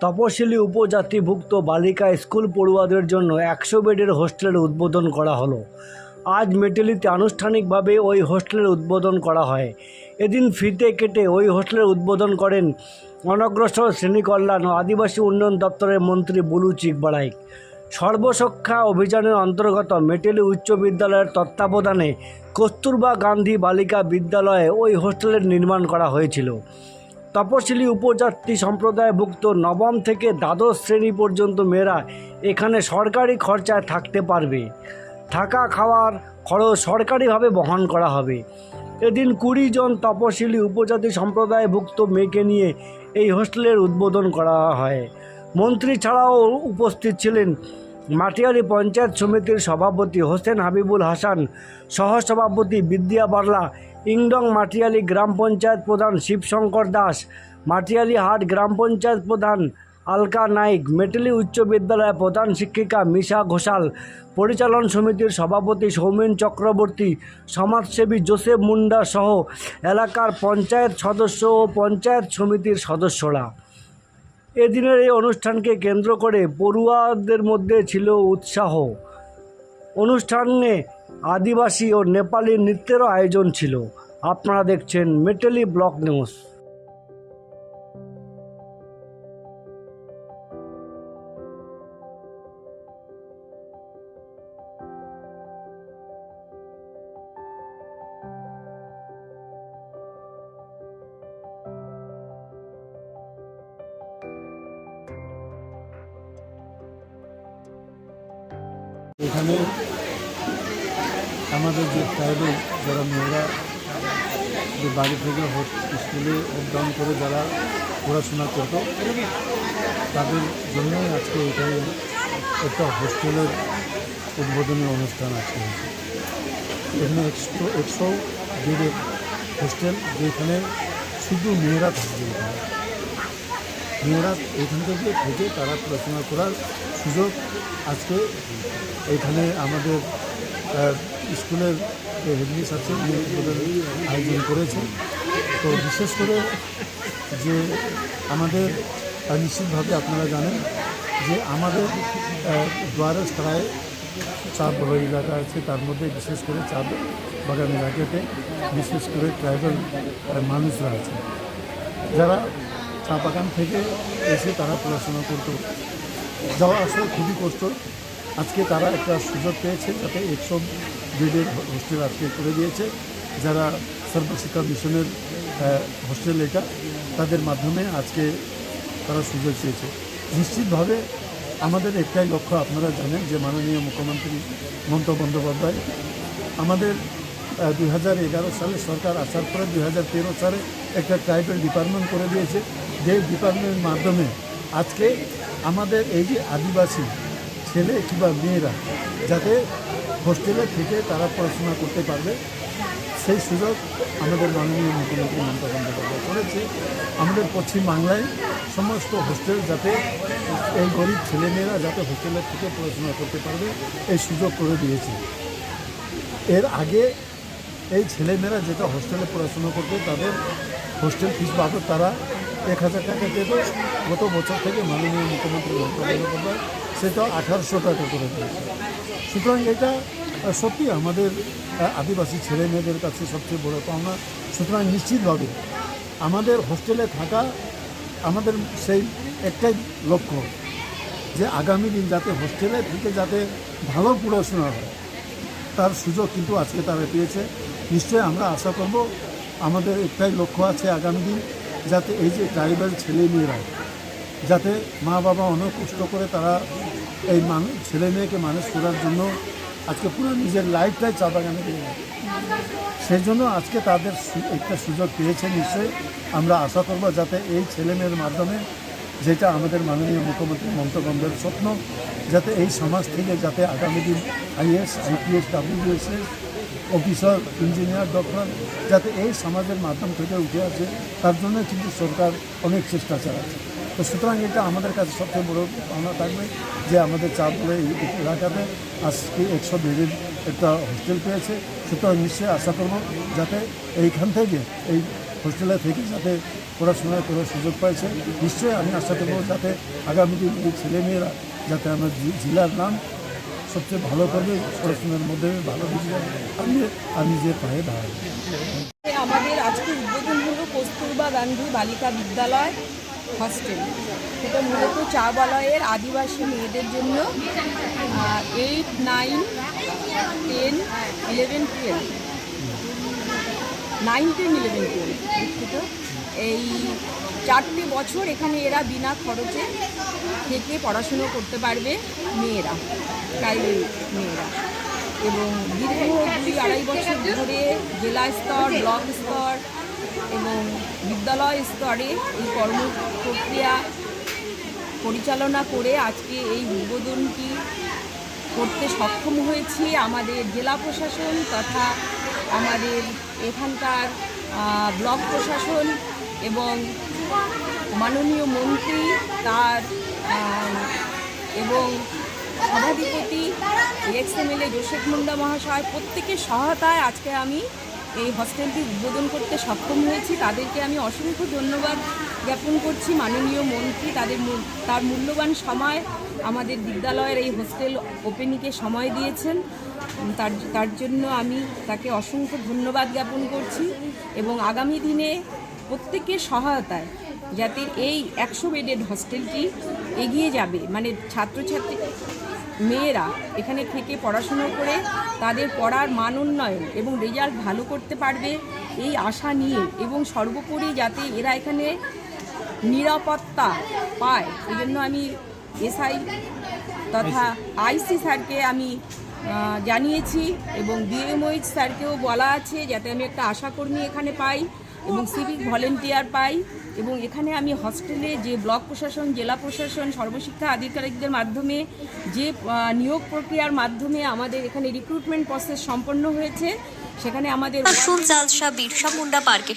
তপশিলি উপজাতিভুক্ত বালিকা স্কুল পড়ুয়াদের জন্য একশো বেডের হোস্টেলের উদ্বোধন করা হলো। আজ মেটেলিতে আনুষ্ঠানিকভাবে ওই হোস্টেলের উদ্বোধন করা হয়। এদিন ফিতে কেটে ওই হোস্টেলের উদ্বোধন করেন অনগ্রসর শ্রেণি কল্যাণ ও আদিবাসী উন্নয়ন দপ্তরের মন্ত্রী বুলু চিকবাড়াইক সর্বশিক্ষা অভিযানের অন্তর্গত মেটেলি উচ্চ বিদ্যালয়ের তত্ত্বাবধানে কস্তুরবা গান্ধী বালিকা বিদ্যালয়ে ওই হোস্টেলের নির্মাণ করা হয়েছিল। তপশিলি উপজাতি সম্প্রদায়ভুক্ত নবম থেকে দ্বাদশ শ্রেণি পর্যন্ত মেয়েরা এখানে সরকারি খরচায় থাকতে পারবে। থাকা খাওয়ার খরচ সরকারিভাবে বহন করা হবে। এদিন কুড়ি জন তপশিলি উপজাতি সম্প্রদায়ভুক্ত মেয়েকে নিয়ে এই হোস্টেলের উদ্বোধন করা হয়। মন্ত্রী ছাড়াও উপস্থিত ছিলেন মাটিয়ালি পঞ্চায়েত সমিতির সভাপতি হোসেন হাবিবুল হাসান, সহসভাপতি বিদ্যা বার্লা, ইংডং মাটিয়ালি গ্রাম পঞ্চায়েত প্রধান শিবশঙ্কর দাস, মাটিয়ালি হাট গ্রাম পঞ্চায়েত প্রধান আলকা নাইক, মেটেলি উচ্চ বিদ্যালয়ের প্রধান শিক্ষিকা মিশা ঘোষাল, পরিচালন সমিতির সভাপতি সৌমেন চক্রবর্তী, সমাজসেবী জোসেফ মুন্ডা সহ এলাকার পঞ্চায়েত সদস্য ও পঞ্চায়েত সমিতির সদস্যরা। এদিনের এই অনুষ্ঠানকে কেন্দ্র করে পড়ুয়াদের মধ্যে ছিল উৎসাহ। অনুষ্ঠানে আদিবাসী ও নেপালি নৃত্যেরও আয়োজন ছিল। আপনারা দেখছেন মেটেলি ব্লক নিউজ। এখানে আমাদের যে ট্রাইবেল যারা মেয়েরা যে বাড়ি থেকে স্কুলে আপ ডাউন করে যারা পড়াশোনা করত, তাদের জন্যই আজকে এখানে একটা হোস্টেলের উদ্বোধনী অনুষ্ঠান আজকে হয়েছে। এখানে একশো একশো বেডের হোস্টেল যেখানে শুধু মেয়েরা থাকবে মেয়েরা এখান থেকে থেকে তারা পড়াশোনা করার সুযোগ আজকে এখানে আমাদের স্কুলের হেডমিস আছে আয়োজন করেছেন। তো বিশেষ করে যে আমাদের নিশ্চিতভাবে আপনারা জানেন যে আমাদের দ্বারস প্রায় চা বড় এলাকা আছে, তার মধ্যে বিশেষ করে চা বাগান এলাকাতে বিশেষ করে ট্রাইবাল মানুষরা আছে যারা চা বাগান থেকে এসে তারা পড়াশোনা করতো। যাওয়া আসা খুবই কষ্ট আজকে তারা একটা সুযোগ পেয়েছে যাতে একশো বেডের হোস্টেল আজকে করে দিয়েছে। যারা সর্বশিক্ষা মিশনের হোস্টেল এটা, তাদের মাধ্যমে আজকে তারা সুযোগ পেয়েছে। নিশ্চিতভাবে আমাদের একটাই লক্ষ্য, আপনারা জানেন যে মাননীয় মুখ্যমন্ত্রী মমতা বন্দ্যোপাধ্যায়, আমাদের দুই হাজার এগারো সালে সরকার আসার পরে দুই হাজার তেরো সালে একটা ট্রাইবেল ডিপার্টমেন্ট করে দিয়েছে। যে ডিপার্টমেন্টের মাধ্যমে আজকে আমাদের এই যে আদিবাসী ছেলে কিংবা মেয়েরা যাতে হোস্টেলে থেকে তারা পড়াশোনা করতে পারবে, সেই সুযোগ আমাদের মাননীয় মুখ্যমন্ত্রী মমতা বন্দ্যোপাধ্যায় করেছে। আমাদের পশ্চিম বাংলায় সমস্ত হোস্টেল যাতে এই গরিব ছেলেমেয়েরা যাতে হোস্টেলের থেকে পড়াশোনা করতে পারবে, এই সুযোগ করে দিয়েছে। এর আগে এই ছেলেমেয়েরা যেটা হোস্টেলে পড়াশোনা করতো, তাদের হোস্টেল ফিস বাবদ তারা এক হাজার টাকা পেত গত বছর থেকে মাননীয় মুখ্যমন্ত্রী মমতা বন্দ্যোপাধ্যায় সেটা আঠারোশো টাকা করে দিয়েছে। সুতরাং এটা সত্যি আমাদের আদিবাসী ছেলে মেয়েদের কাছে সবচেয়ে বড় পাওনা। সুতরাং নিশ্চিতভাবে আমাদের হোস্টেলে থাকা আমাদের সেই একটাই লক্ষ্য, যে আগামী দিন যাতে হোস্টেলে থেকে যাতে ভালো পড়াশোনা হয়, তার সুযোগ কিন্তু আজকে তারা পেয়েছে। নিশ্চয়ই আমরা আশা করব আমাদের একটাই লক্ষ্য আছে আগামী দিন যাতে এই যে ট্রাইবাল ছেলে মেয়েরা যাতে মা বাবা অনেক কষ্ট করে তারা এই মানুষ ছেলে মেয়েকে মানুষ করার জন্য আজকে পুরো নিজের লাইফটাই চা বাগানে। সেই জন্য আজকে তাদের একটা সুযোগ পেয়েছে নিশ্চয়ই আমরা আশা করব যাতে এই ছেলে মেয়ের মাধ্যমে যেটা আমাদের মাননীয় মুখ্যমন্ত্রী মমতা বন্দ্যোপাধ্যায়ের স্বপ্ন, যাতে এই সমাজ থেকে যাতে আগামী দিন IAS, IPS, WBCS officer, engineer, doctor, যাতে এই সমাজের মাধ্যম থেকে উঠে আসে, তার জন্য কিন্তু সরকার অনেক চেষ্টা চালাচ্ছে। তো সুতরাং এটা আমাদের কাছে সবচেয়ে বড় পাওনা থাকবে যে আমাদের এই এলাকাতে আজকে একশো বেডের একটা হোস্টেল পেয়েছে। সুতরাং নিশ্চয়ই আশা করব যাতে এইখান থেকে, এই হোস্টেলে থেকে যাতে পড়াশোনা করার সুযোগ পাইছে। নিশ্চয়ই আমি আশা করব যাতে আগামী দিনে ছেলেমেয়েরা, যাতে আমার জেলার নাম সবচেয়ে ভালো করবে, পড়াশোনার মধ্যে ভালো আমি আমি যে পায়ে দাঁড়াবো। আমাদের আজকে উদ্বোধন হলো কস্তুরবা গান্ধী বালিকা বিদ্যালয় হস্টেল এটা মূলত চা চাবালয়ের আদিবাসী মেয়েদের জন্য eight nine ten eleven twelve nine ten eleven twelve এই চারটে বছর এখানে এরা বিনা খরচে থেকে পড়াশুনো করতে পারবে মেয়েরা ট্রাইবেল মেয়েরা। এবং দীর্ঘ দুই আড়াই বছর ধরে জেলা স্তর, ব্লক স্তর এবং বিদ্যালয় স্তরে এই কর্ম প্রক্রিয়া পরিচালনা করে আজকে এই উদ্বোধনটি করতে সক্ষম হয়েছি আমাদের জেলা প্রশাসন তথা আমাদের এখানকার ব্লক প্রশাসন এবং মাননীয় মন্ত্রী, তার এবং সভাধিপতি, এক্স এমএলএ জোসেফ মুন্ডা মহাশয় প্রত্যেকের সহায়তায় আজকে আমি এই হস্টেলটি উদ্বোধন করতে সক্ষম হয়েছি। তাদেরকে আমি অসংখ্য ধন্যবাদ জ্ঞাপন করছি। মাননীয় মন্ত্রী, তাদের তার মূল্যবান সময় আমাদের বিদ্যালয়ের এই হোস্টেল ওপেনিংকে সময় দিয়েছেন। তার তার জন্য আমি তাকে অসংখ্য ধন্যবাদ জ্ঞাপন করছি এবং আগামী দিনে প্রত্যেকের সহায়তায় যাতে এই একশো বেডেড হস্টেলটি এগিয়ে যাবে। মানে ছাত্রছাত্রী, মেয়েরা এখানে থেকে পড়াশুনো করে তাদের পড়ার মান উন্নয়ন এবং রেজাল্ট ভালো করতে পারবে এই আশা নিয়ে এবং সর্বোপরি যাতে এরা এখানে নিরাপত্তা পায়। এই জন্য আমি এসআই তথা আইসি স্যারকে আমি জানিয়েছি এবং বিএমওইচ স্যারকেও বলা আছে যাতে আমি একটা আশাকর্মী এখানে পাই। এবং সিভিক ভলেন্টিয়ার পাই এবং এখানে আমি হস্টেলে যে ব্লক প্রশাসন, জেলা প্রশাসন, সর্বশিক্ষা আধিকারিকদের মাধ্যমে যে নিয়োগ প্রক্রিয়ার মাধ্যমে আমাদের এখানে রিক্রুটমেন্ট প্রসেস সম্পন্ন হয়েছে, সেখানে আমাদের জালসা, বিরসা, মুন্ডা পার্কে